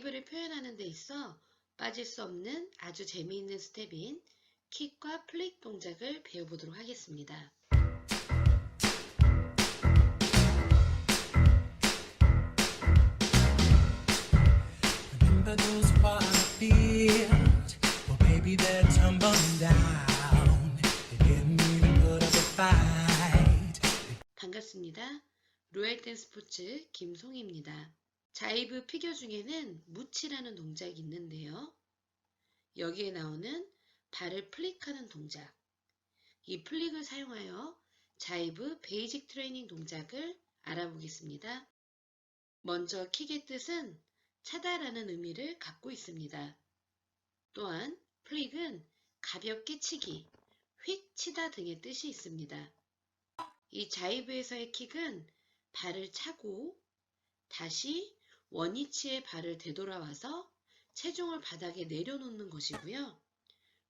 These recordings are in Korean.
자이브를 표현하는 데 있어 빠질 수 없는 아주 재미있는 스텝인 킥과 플릭 동작을 배워보도록 하겠습니다. 반갑습니다. 로얄 댄 스포츠 김송입니다. 자이브 피겨 중에는 무치라는 동작이 있는데요. 여기에 나오는 발을 플릭하는 동작. 이 플릭을 사용하여 자이브 베이직 트레이닝 동작을 알아보겠습니다. 먼저 킥의 뜻은 차다라는 의미를 갖고 있습니다. 또한 플릭은 가볍게 치기, 휙 치다 등의 뜻이 있습니다. 이 자이브에서의 킥은 발을 차고 다시 원위치에 발을 되돌아와서 체중을 바닥에 내려놓는 것이고요.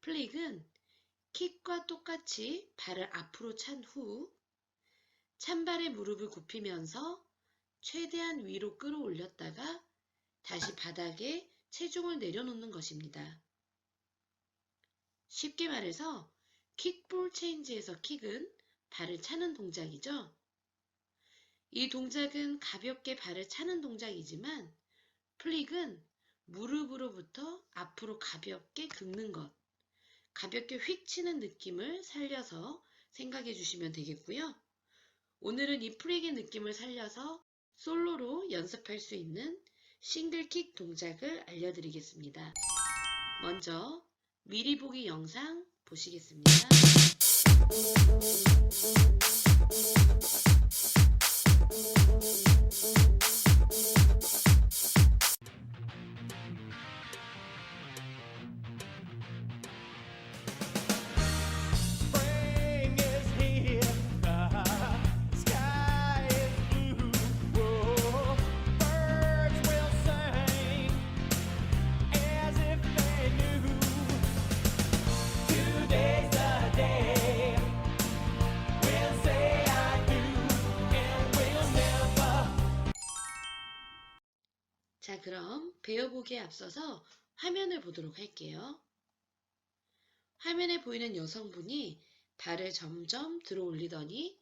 플릭은 킥과 똑같이 발을 앞으로 찬 후 찬발의 무릎을 굽히면서 최대한 위로 끌어올렸다가 다시 바닥에 체중을 내려놓는 것입니다. 쉽게 말해서 킥볼 체인지에서 킥은 발을 차는 동작이죠. 이 동작은 가볍게 발을 차는 동작이지만 플릭은 무릎으로부터 앞으로 가볍게 긁는 것, 가볍게 휙 치는 느낌을 살려서 생각해 주시면 되겠고요. 오늘은 이 플릭의 느낌을 살려서 솔로로 연습할 수 있는 싱글킥 동작을 알려드리겠습니다. 먼저 미리 보기 영상 보시겠습니다. 보기에 앞서서 화면을 보도록 할게요. 화면에 보이는 여성분이 발을 점점 들어 올리더니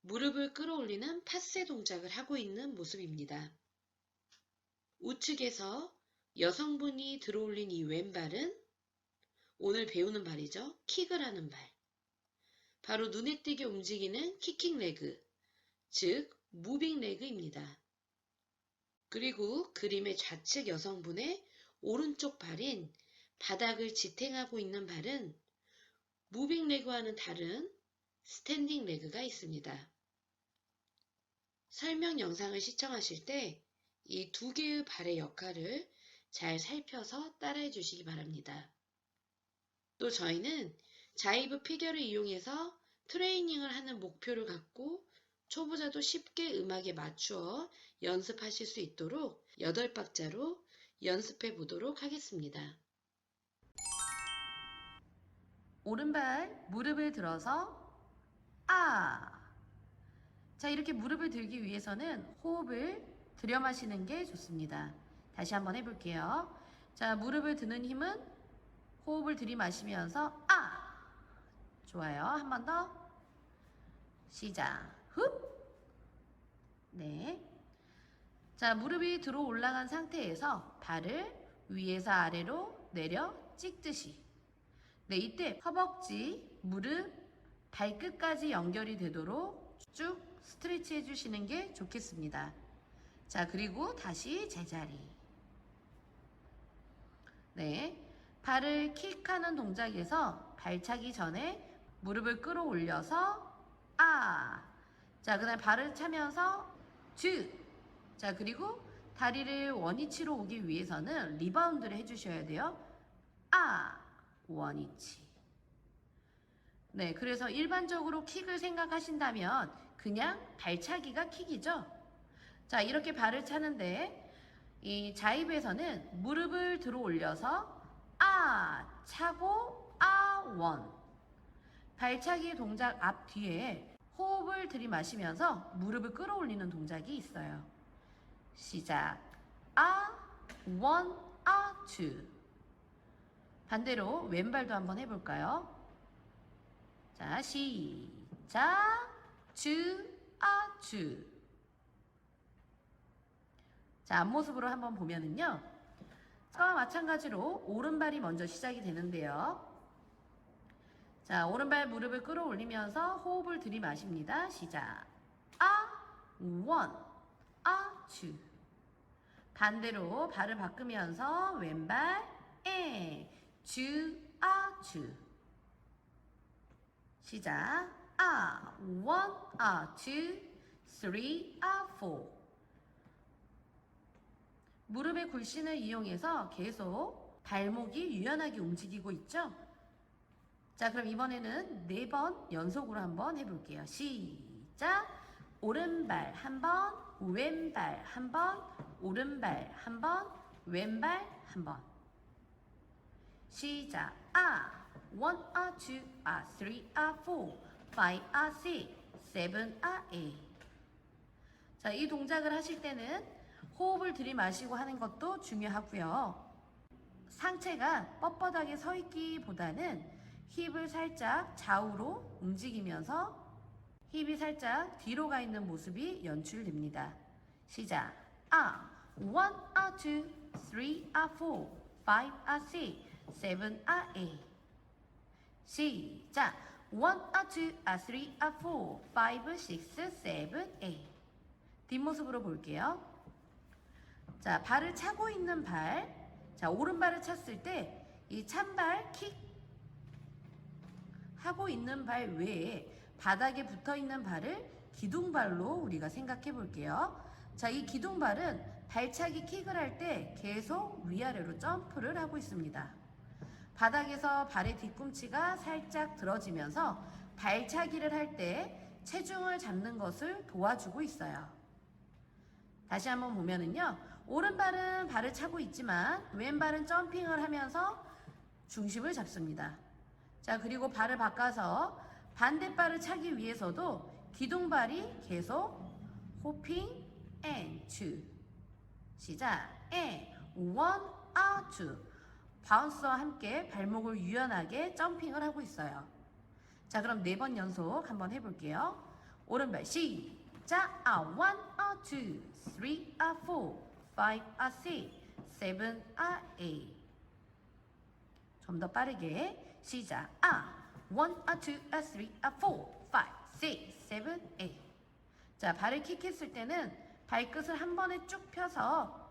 무릎을 끌어올리는 파세 동작을 하고 있는 모습입니다. 우측에서 여성분이 들어 올린 이 왼발은 오늘 배우는 발이죠. 킥을 하는 발. 바로 눈에 띄게 움직이는 키킹 레그, 즉 무빙 레그입니다. 그리고 그림의 좌측 여성분의 오른쪽 발인 바닥을 지탱하고 있는 발은 무빙 레그와는 다른 스탠딩 레그가 있습니다. 설명 영상을 시청하실 때 이 두 개의 발의 역할을 잘 살펴서 따라해 주시기 바랍니다. 또 저희는 자이브 피겨를 이용해서 트레이닝을 하는 목표를 갖고 초보자도 쉽게 음악에 맞추어 연습하실 수 있도록 8박자로 연습해 보도록 하겠습니다. 오른발 무릎을 들어서 아. 자, 이렇게 무릎을 들기 위해서는 호흡을 들여 마시는 게 좋습니다. 다시 한번 해 볼게요. 자, 무릎을 드는 힘은 호흡을 들이마시면서 아. 좋아요. 한 번 더. 시작. 흡. 네. 자, 무릎이 들어 올라간 상태에서 발을 위에서 아래로 내려 찍듯이 네, 이때 허벅지, 무릎, 발끝까지 연결이 되도록 쭉 스트레치 해주시는 게 좋겠습니다. 자, 그리고 다시 제자리. 네, 발을 킥하는 동작에서 발차기 전에 무릎을 끌어올려서 아. 자, 그 다음 발을 차면서 주. 자, 그리고 다리를 원위치로 오기 위해서는 리바운드를 해주셔야 돼요. 아. 원위치. 네, 그래서 일반적으로 킥을 생각하신다면 그냥 발차기가 킥이죠. 자, 이렇게 발을 차는데 이 자입에서는 무릎을 들어 올려서 아 차고 아 원. 발차기 동작 앞 뒤에 호흡을 들이마시면서 무릎을 끌어올리는 동작이 있어요. 시작. 아 one, a, two. 반대로 왼발도 한번 해볼까요? 자, 시작. two, a, two. 자, 앞모습으로 한번 보면은요. 저와 마찬가지로 오른발이 먼저 시작이 되는데요. 자, 오른발 무릎을 끌어올리면서 호흡을 들이마십니다. 시작. 아, one, 아, two. 반대로 발을 바꾸면서 왼발, 에, two, 아, two. 시작. 아, one, 아, two, three, 아, four. 무릎의 굴신을 이용해서 계속 발목이 유연하게 움직이고 있죠? 자, 그럼 이번에는 네 번 연속으로 한번 해볼게요. 시작! 오른발 한 번, 왼발 한 번, 오른발 한 번, 왼발 한 번. 시작! 아! One, a, two, a, three. 자, 이 동작을 하실 때는 호흡을 들이마시고 하는 것도 중요하고요. 상체가 뻣뻣하게 서 있기보다는 힙을 살짝 좌우로 움직이면서 힙이 살짝 뒤로 가 있는 모습이 연출됩니다. 시작. 아, one, a, two, a, four, a, six, a, eight. 시작. one, a, two, a, three, a, four, five, six, seven, eight. 뒷모습으로 볼게요. 자, 발을 차고 있는 발. 자, 오른발을 찼을 때 이 찬발 킥 하고 있는 발 외에 바닥에 붙어 있는 발을 기둥발로 우리가 생각해 볼게요. 자, 이 기둥발은 발차기 킥을 할 때 계속 위아래로 점프를 하고 있습니다. 바닥에서 발의 뒤꿈치가 살짝 들어지면서 발차기를 할 때 체중을 잡는 것을 도와주고 있어요. 다시 한번 보면은요. 오른발은 발을 차고 있지만 왼발은 점핑을 하면서 중심을 잡습니다. 자, 그리고 발을 바꿔서 반대발을 차기 위해서도 기둥발이 계속 호핑 and two. 시작. and one, a, two. 바운스와 함께 발목을 유연하게 점핑을 하고 있어요. 자, 그럼 네 번 연속 한번 해볼게요. 오른발 시작. 아, one, a, two, three, a, four, five, a, six, seven, a, eight. 좀더 빠르게 시작. 아, one, a, two, a, three, a, four, five, six, seven, eight. 자, 발을 킥했을 때는 발끝을 한 번에 쭉 펴서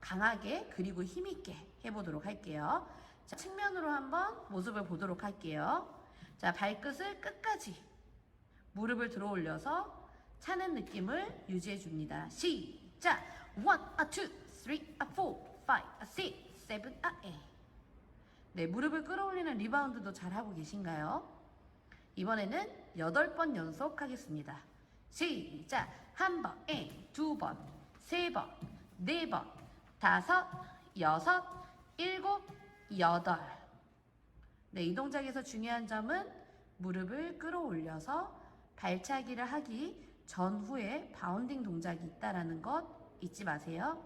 강하게 그리고 힘있게 해보도록 할게요. 자, 측면으로 한번 모습을 보도록 할게요. 자, 발끝을 끝까지 무릎을 들어 올려서 차는 느낌을 유지해 줍니다. 시작! 1, 2, 3, 4, 5, 6, 7, 8. 네, 무릎을 끌어올리는 리바운드도 잘하고 계신가요? 이번에는 8번 연속 하겠습니다. 시작! 한 번, 에, 두 번, 세 번, 네 번, 다섯, 여섯, 일곱, 여덟. 네, 이 동작에서 중요한 점은 무릎을 끌어올려서 발차기를 하기 전후에 바운딩 동작이 있다라는 것 잊지 마세요.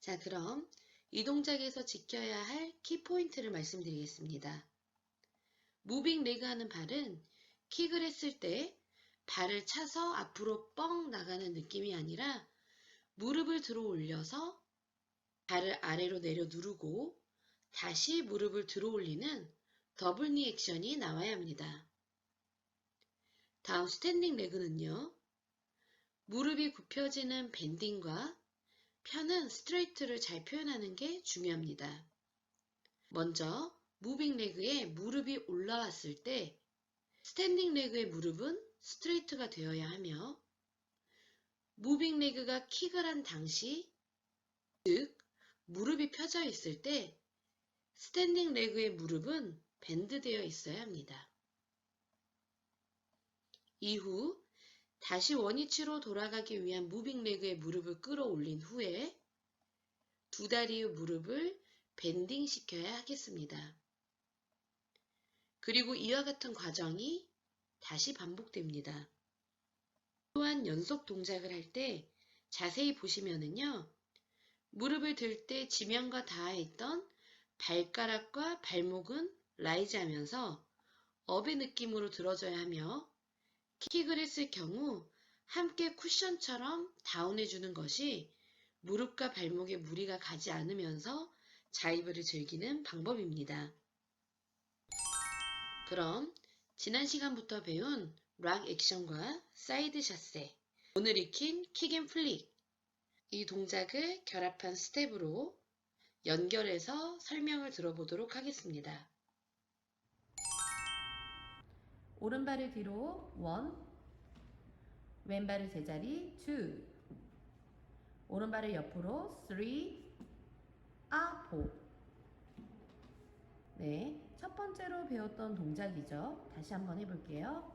자, 그럼 이 동작에서 지켜야 할 키포인트를 말씀드리겠습니다. 무빙 레그 하는 발은 킥을 했을 때 발을 차서 앞으로 뻥 나가는 느낌이 아니라 무릎을 들어 올려서 발을 아래로 내려 누르고 다시 무릎을 들어 올리는 더블 니 액션이 나와야 합니다. 다음 스탠딩 레그는요. 무릎이 굽혀지는 밴딩과 펴는 스트레이트를 잘 표현하는 게 중요합니다. 먼저 무빙 레그에 무릎이 올라왔을 때 스탠딩 레그의 무릎은 스트레이트가 되어야 하며 무빙 레그가 킥을 한 당시 즉 무릎이 펴져 있을 때 스탠딩 레그의 무릎은 밴드되어 있어야 합니다. 이후 다시 원위치로 돌아가기 위한 무빙 레그의 무릎을 끌어올린 후에 두 다리의 무릎을 밴딩 시켜야 하겠습니다. 그리고 이와 같은 과정이 다시 반복됩니다. 또한 연속 동작을 할 때 자세히 보시면은요. 무릎을 들 때 지면과 닿아 있던 발가락과 발목은 라이즈 하면서 업의 느낌으로 들어줘야 하며 킥을 했을 경우 함께 쿠션처럼 다운해주는 것이 무릎과 발목에 무리가 가지 않으면서 자이브를 즐기는 방법입니다. 그럼 지난 시간부터 배운 락 액션과 사이드 샷세, 오늘 익힌 킥앤 플릭, 이 동작을 결합한 스텝으로 연결해서 설명을 들어보도록 하겠습니다. 오른발을 뒤로 1, 왼발을 제자리 2, 오른발을 옆으로 3, 아, 4. 네, 첫 번째로 배웠던 동작이죠. 다시 한번 해볼게요.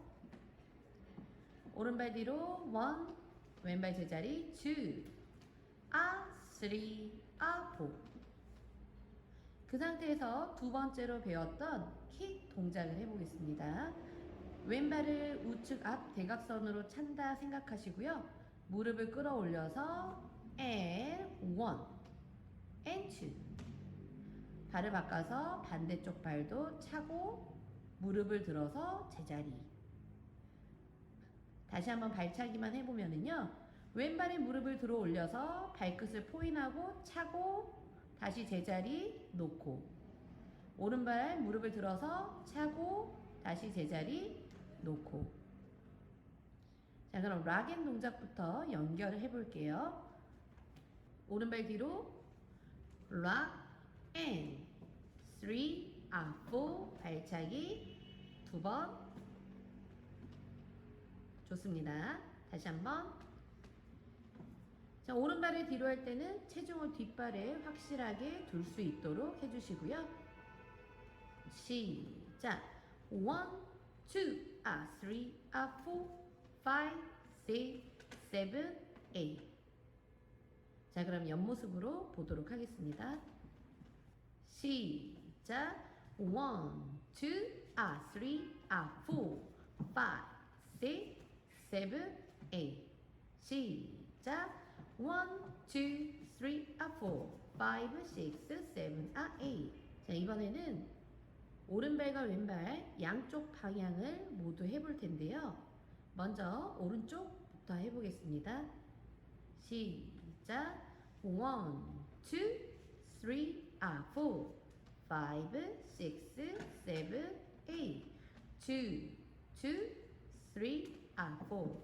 오른발 뒤로 1, 왼발 제자리 2, 아, 3, 아, 4. 그 상태에서 두 번째로 배웠던 킥 동작을 해보겠습니다. 왼발을 우측 앞 대각선으로 찬다 생각하시고요. 무릎을 끌어올려서 and two. 발을 바꿔서 반대쪽 발도 차고 무릎을 들어서 제자리. 다시 한번 발차기만 해보면은요. 왼발에 무릎을 들어 올려서 발끝을 포인하고 차고 다시 제자리 놓고 오른발 무릎을 들어서 차고 다시 제자리 놓고. 자 그럼 락앤 동작부터 연결을 해볼게요. 오른발 뒤로 락앤 3, 아, 4 발차기 두 번. 좋습니다. 다시 한번. 자, 오른발을 뒤로 할 때는 체중을 뒷발에 확실하게 둘 수 있도록 해주시고요. 시작. 1, 2, 아, 3, 아, 4, 5, 6, 7, 8. 자, 그럼 옆모습으로 보도록 하겠습니다. 시작. 1, 2, 아, 3, 아, 4, 5, 6, 7, 8. 시작. 1, 2, 3, 아, 4, 5, 6, 7, 아, 8. 자, 이번에는 오른발과 왼발 양쪽 방향을 모두 해볼 텐데요. 먼저 오른쪽부터 해보겠습니다. 시작. 1, 2, 3, 아, 4, 5, 6, 7, 8. 2, 2, 3, 아, 4, 5,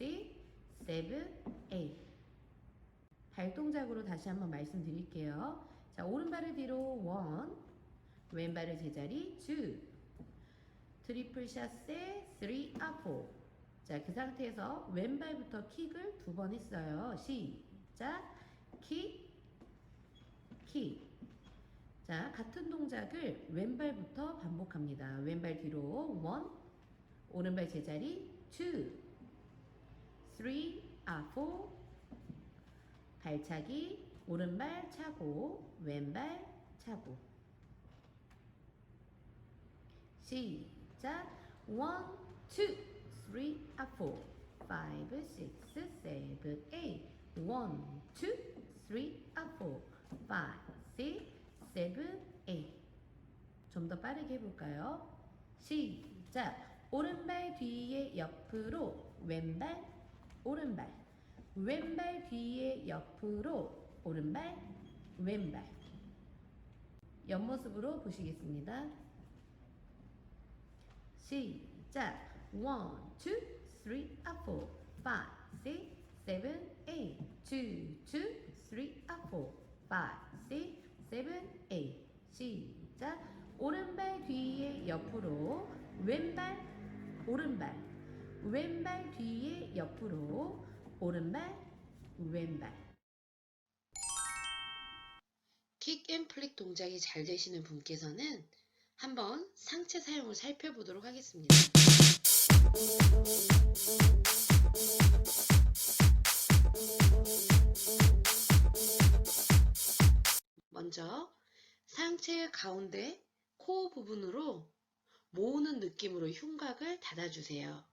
6, 7, 8. 발 동작으로 다시 한번 말씀드릴게요. 자, 오른발을 뒤로 1, 왼발을 제자리 2, 트리플 샷세 3, 아, 4. 자, 그 상태에서 왼발부터 킥을 두 번 했어요. 시작. 킥, 킥. 자, 같은 동작을 왼발부터 반복합니다. 왼발 뒤로 1, 오른발 제자리 2, 3, 아, 4. 발차기, 오른발 차고, 왼발 차고. 시작. 1, 2, 3, 아, 4. 5, 6, 7, 8. 1, 2, 3, 아, 4. 5, 6, 7, 8. 좀 더 빠르게 해볼까요? 시작. 오른발 뒤에 옆으로 왼발 오른발 왼발 뒤에 옆으로 오른발 왼발 옆모습으로 보시겠습니다. 시작. 1, 2, 3, 4, 5, 6, 7, 8 2, 2, 3, 4, 5, 6, 7, 8 시작. 오른발 뒤에 옆으로 왼발 오른발. 왼발 뒤에 옆으로 오른발 왼발. 킥 앤 플릭 동작이 잘 되시는 분께서는 한번 상체 사용을 살펴보도록 하겠습니다. 먼저 상체 가운데 코어 부분으로 모으는 느낌으로 흉곽을 닫아주세요.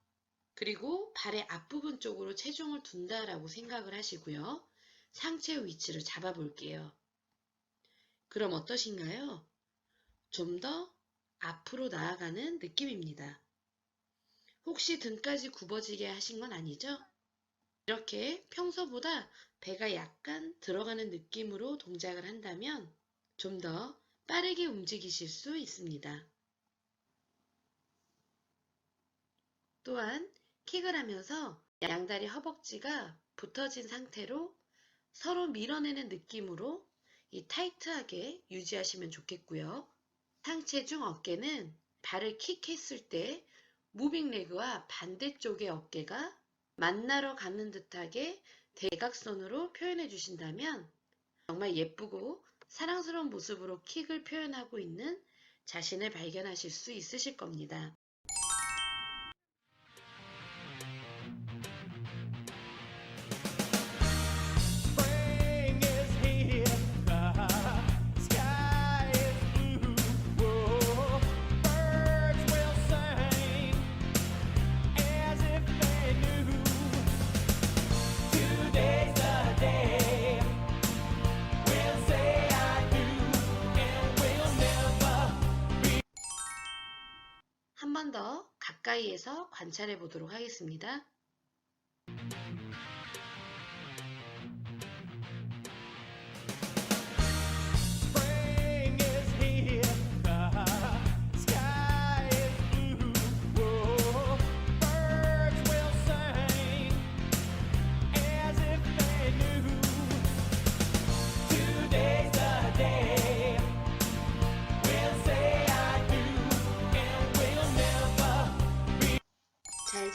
그리고 발의 앞부분 쪽으로 체중을 둔다라고 생각을 하시고요. 상체의 위치를 잡아볼게요. 그럼 어떠신가요? 좀 더 앞으로 나아가는 느낌입니다. 혹시 등까지 굽어지게 하신 건 아니죠? 이렇게 평소보다 배가 약간 들어가는 느낌으로 동작을 한다면 좀 더 빠르게 움직이실 수 있습니다. 또한 킥을 하면서 양다리 허벅지가 붙어진 상태로 서로 밀어내는 느낌으로 이 타이트하게 유지하시면 좋겠고요. 상체 중 어깨는 발을 킥했을 때 무빙 레그와 반대쪽의 어깨가 만나러 가는 듯하게 대각선으로 표현해 주신다면 정말 예쁘고 사랑스러운 모습으로 킥을 표현하고 있는 자신을 발견하실 수 있으실 겁니다. 한 번 더 가까이에서 관찰해 보도록 하겠습니다.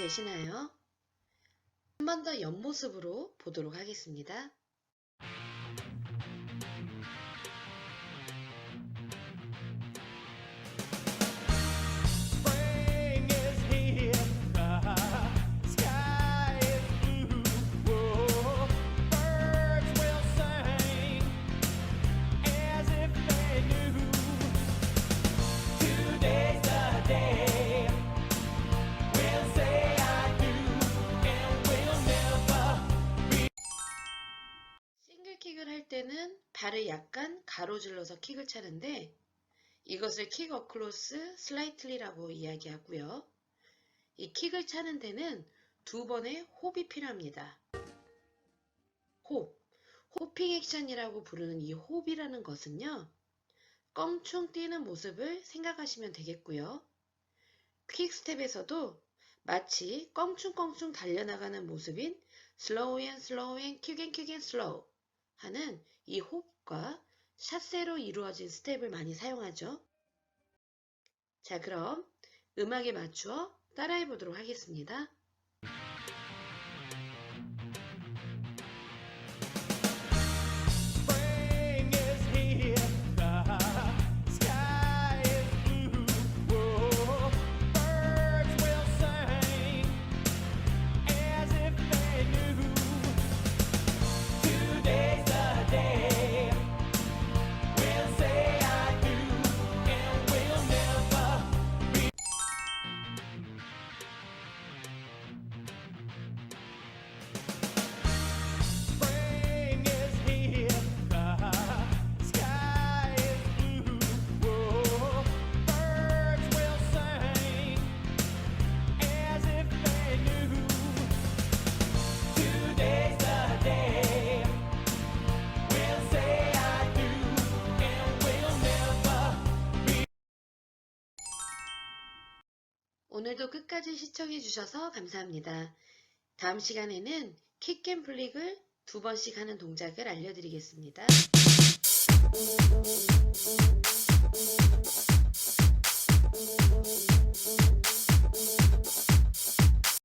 잘 되시나요? 한 번 더 옆모습으로 보도록 하겠습니다. 발을 약간 가로질러서 킥을 차는데 이것을 킥 어클로스 슬라이틀리라고 이야기하고요. 이 킥을 차는 데는 두 번의 홉이 필요합니다. 홉, 호핑 액션이라고 부르는 이 홉이라는 것은요. 껑충 뛰는 모습을 생각하시면 되겠고요. 퀵스텝에서도 마치 껑충껑충 달려나가는 모습인 슬로우 앤 슬로우 앤 퀵앤 퀵앤 슬로우 하는 이 호흡 과 샷세로 이루어진 스텝을 많이 사용하죠. 자, 그럼 음악에 맞추어 따라해 보도록 하겠습니다. 오늘도 끝까지 시청해 주셔서 감사합니다. 다음 시간에는 킥앤 플릭을 두 번씩 하는 동작을 알려드리겠습니다.